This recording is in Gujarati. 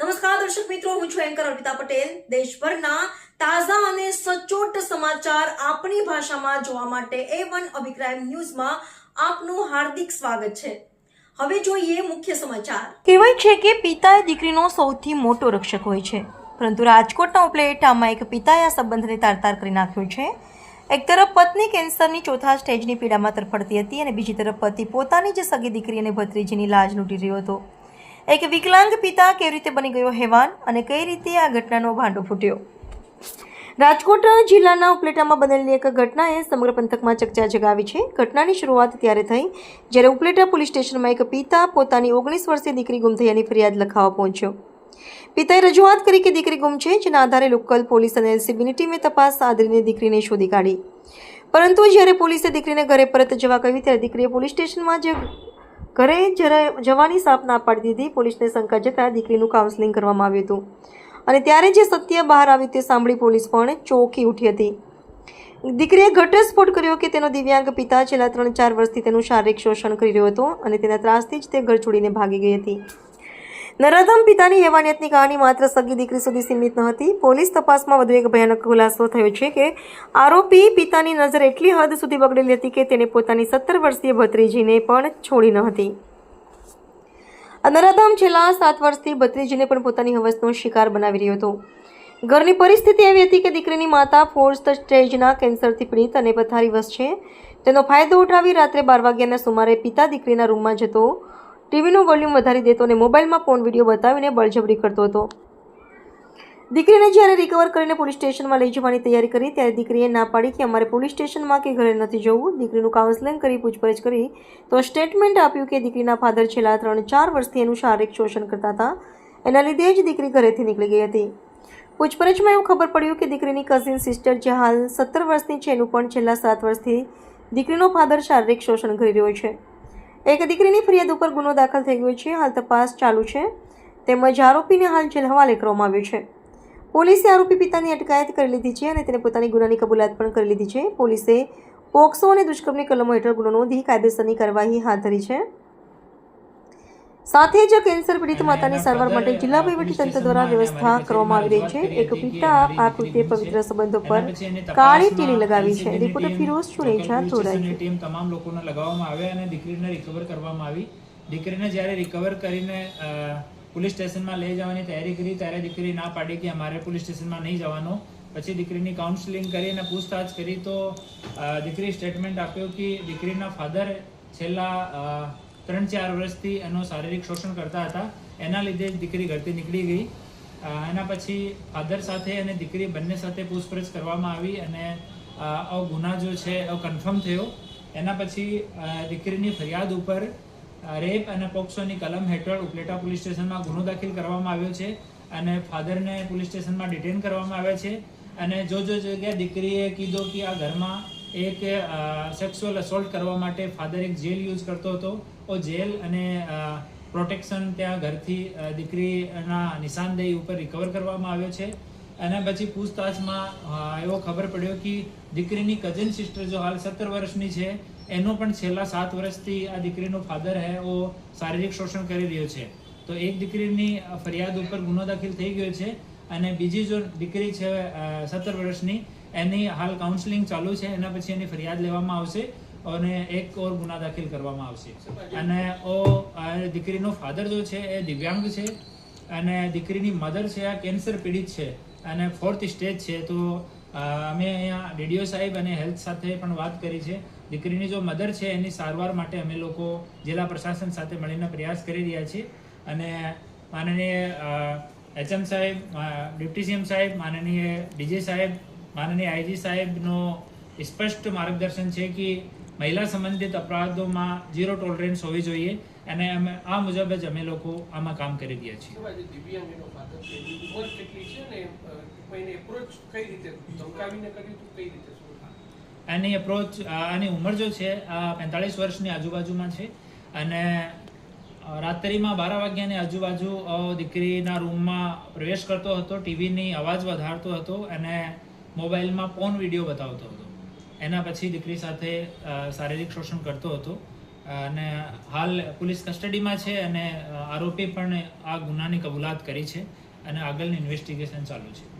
નમસ્કાર, દર્શક મિત્રો, હું છું એન્કર અર્પિતા પટેલ. દેશભરના તાજા અને સચોટ સમાચાર આપણી ભાષામાં જોવા માટે એ વન અભિપ્રાય ન્યૂઝમાં આપનું હાર્દિક સ્વાગત છે. હવે જોઈએ મુખ્ય સમાચાર. કહેવાય છે કે પિતા દીકરીનો સૌથી મોટો રક્ષક હોય છે. પરંતુ રાજકોટના ઉપલેટામાં એક પિતાએ આ સંબંધને તારતાર કરી નાખ્યો છે. એક તરફ પત્ની કેન્સરની ચોથા સ્ટેજની પીડામાં તરફડતી હતી અને બીજી તરફ પતિ પોતાની જ સગી દીકરી અને ભત્રીજીની લાજ લૂંટી રહ્યો હતો. એક વિકલાંગ પિતા કેવી રીતે બની ગયો હેવાન અને કઈ રીતે આ ઘટનાનો ભાંડો ફૂટ્યો? રાજકોટ જિલ્લાના ઉપલેટામાં બનેલી એક ઘટનાએ સમગ્ર પંથકમાં ચકચા જગાવી છે. ઘટનાની શરૂઆત ત્યારે થઈ જ્યારે ઉપલેટા પોલીસ સ્ટેશનમાં એક પિતા પોતાની ઓગણીસ વર્ષીય દીકરી ગુમ થયાની ફરિયાદ લખાવવા પહોંચ્યો. પિતાએ રજૂઆત કરી કે દીકરી ગુમ છે, જેના આધારે લોકલ પોલીસ અને એલસીબીની ટીમે તપાસ આદરીને દીકરીને શોધી કાઢી. પરંતુ જ્યારે પોલીસે દીકરીને ઘરે પરત જવા કહ્યું, ત્યારે દીકરીએ પોલીસ સ્ટેશનમાં જે ઘરે જવાની સાપ ના પાડી દીધી. પોલીસને શંકા જતાં દીકરીનું કાઉન્સેલિંગ કરવામાં આવ્યું હતું. અને ત્યારે જે સત્ય બહાર આવ્યું તે સાંભળી પોલીસ પણ ચોખી ઉઠી હતી. દીકરીએ ઘટસ્ફોટ કર્યો કે તેનો દિવ્યાંગ પિતા છેલ્લા ત્રણ ચાર વર્ષથી તેનું શારીરિક શોષણ કરી રહ્યો હતો અને તેના ત્રાસથી જ તે ઘર છોડીને ભાગી ગઈ હતી. નરાધમ પિતાની હેવાનિયતની કહાની માત્ર સગી દીકરી સુધી સીમિત ન હતી. પોલીસ તપાસમાં વધુ એક ભયાનક ખુલાસો થયો છે કે આરોપી પિતાની નજર એટલી હદ સુધી બગડેલી હતી કે તેને પોતાની સત્તર વર્ષીય ભત્રીજીને પણ છોડી ન હતી. નરાધમ છેલ્લા સાત વર્ષથી ભત્રીજીને પણ પોતાની હવસનો શિકાર બનાવી રહ્યો હતો. ઘરની પરિસ્થિતિ એવી હતી કે દીકરીની માતા ફોર્થ સ્ટેજના કેન્સરથી પીડિત અને પથારીવશ છે. તેનો ફાયદો ઉઠાવી રાત્રે બાર વાગ્યાના સુમારે પિતા દીકરીના રૂમમાં જતો ટીવીનું વોલ્યુમ વધારી દેતો અને મોબાઈલમાં ફોન વીડિયો બતાવીને બળજબરી કરતો હતો. દીકરીને જ્યારે રિકવર કરીને પોલીસ સ્ટેશનમાં લઈ જવાની તૈયારી કરી, ત્યારે દીકરીએ ના પાડી કે અમારે પોલીસ સ્ટેશનમાં કે ઘરે નથી જવું. દીકરીનું કાઉન્સેલિંગ કરી, પૂછપરછ કરી, તો સ્ટેટમેન્ટ આપ્યું કે દીકરીના ફાધર છેલ્લા ત્રણ ચાર વર્ષથી એનું શારીરિક શોષણ કરતા હતા. એના લીધે જ દીકરી ઘરેથી નીકળી ગઈ હતી. પૂછપરછમાં એવું ખબર પડ્યું કે દીકરીની કઝિન સિસ્ટર જે હાલ સત્તર વર્ષની છે, એનું પણ છેલ્લા સાત વર્ષથી દીકરીનો ફાધર શારીરિક શોષણ કરી રહ્યો છે. એક દીકરીની ફરિયાદ ઉપર ગુનો દાખલ થઈ ગયો છે. હાલ તપાસ ચાલુ છે. તેમજ આરોપીને હાલ જેલ હવાલે કરવામાં આવ્યો છે. પોલીસે આરોપી પિતાની અટકાયત કરી લીધી છે અને તેને પોતાની ગુનાની કબૂલાત પણ કરી લીધી છે. પોલીસે પોક્સો અને દુષ્કર્મની કલમો હેઠળ ગુનો નોંધી કાયદેસરની કાર્યવાહી હાથ ધરી છે. સાથે જ કેન્સર પીડિત માતાની સારવાર માટે જિલ્લા તંત્ર દ્વારા વ્યવસ્થા કરવામાં આવી રહી છે. એક પિતા આ કૃત્ય પવિત્ર સંબંધો પર કાળી ટીલી લગાવી છે. રિપોર્ટર ફિરોઝ ચુનેજા ધોરાજી ટીમ તમામ લોકોને લગાવવામાં આવ્યા અને દીકરીને રિકવર કરવામાં આવી. દીકરીને જ્યારે રિકવર કરીને પોલીસ સ્ટેશનમાં લઈ જવાની તૈયારી કરી ત્યારે દીકરી ના પાડી કે અમારે પોલીસ સ્ટેશનમાં નહીં જવાનું. પછી દીકરીની કાઉન્સેલિંગ કરી અને પૂછતાછ કરી તો દીકરી સ્ટેટમેન્ટ આપ્યો કે દીકરીના ફાધર છેલ્લા ત્રણ ચાર વર્ષથી એનું શારીરિક શોષણ કરતા હતા. એના લીધે દીકરી ઘરથી નીકળી ગઈ. એના પછી ફાધર સાથે અને દીકરી બંને સાથે પૂછપરછ કરવામાં આવી અને ગુના જો છે કન્ફર્મ થયો. એના પછી દીકરીની ફરિયાદ ઉપર રેપ અને પોક્સોની કલમ હેઠળ ઉપલેટા પોલીસ સ્ટેશનમાં ગુનો દાખલ કરવામાં આવ્યો છે અને ફાધરને પોલીસ સ્ટેશનમાં ડિટેન કરવામાં આવ્યા છે. અને જો જો જગ્યાએ દીકરીએ કીધું કે આ ઘરમાં એક સેક્સ્યુઅલ અસોલ્ટ કરવા માટે ફાધર એક જેલ યુઝ કરતો હતો જેલ અને પ્રોટેક્શન ત્યાં ઘરથી દીકરીના નિશાનદેહી ઉપર રિકવર કરવામાં આવ્યો છે. અને પછી પૂછતાછમાં એવો ખબર પડ્યો કે દીકરીની કઝિન સિસ્ટર જો હાલ સત્તર વર્ષની છે, એનો પણ છેલ્લા સાત વર્ષથી આ દીકરીનો ફાધર હે, ઓ શારીરિક શોષણ કરી રહ્યો છે. તો એક દીકરીની ફરિયાદ ઉપર ગુનો દાખલ થઈ ગયો છે અને બીજી જો દીકરી છે સત્તર વર્ષની, એની હાલ કાઉન્સેલિંગ ચાલુ છે, એના પછી એની ફરિયાદ લેવામાં આવશે. અને એક ઓર ગુના દાખલ કરવામાં આવશે. અને ઓ આ દીકરીનો ફાધર જો છે એ દિવ્યાંગ છે અને દીકરીની મધર છે આ કેન્સર પીડિત છે અને ફોર્થ સ્ટેજ છે તો અમે અહીંયા ડીડીઓ સાહેબ અને હેલ્થ સાથે પણ વાત કરી છે. દીકરીની જો મધર છે એની સારવાર માટે અમે લોકો જિલ્લા પ્રશાસન સાથે મળીને પ્રયાસ કરી રહ્યા છીએ. અને માનનીય એચએમ સાહેબ ડેપ્ટી સીએમ સાહેબ માનનીય ડીજે સાહેબ માનનીય આઈજી સાહેબનો સ્પષ્ટ માર્ગદર્શન છે કે મહિલા સંબંધિત અપરાધોમાં ઝીરો ટોલરન્સ હોવી જોઈએ અને અમે આ મુજબ જ અમે લોકો આમાં કામ કરી રહ્યા છીએ. એનો અપ્રોચ આની ઉંમર જો છે આ પેંતાળીસ વર્ષની આજુબાજુમાં છે. અને રાત્રિમાં બાર વાગ્યાની આજુબાજુ દીકરીના રૂમમાં પ્રવેશ કરતો હતો ટીવીની અવાજ વધારતો હતો અને મોબાઈલમાં ફોન વીડિયો બતાવતો હતો. એના પછી દીકરી સાથે શારીરિક શોષણ કરતો હતો. અને હાલ પોલીસ કસ્ટડીમાં છે અને આરોપી પણ આ ગુનાની કબૂલાત કરી છે અને આગળની ઇન્વેસ્ટિગેશન ચાલુ છે.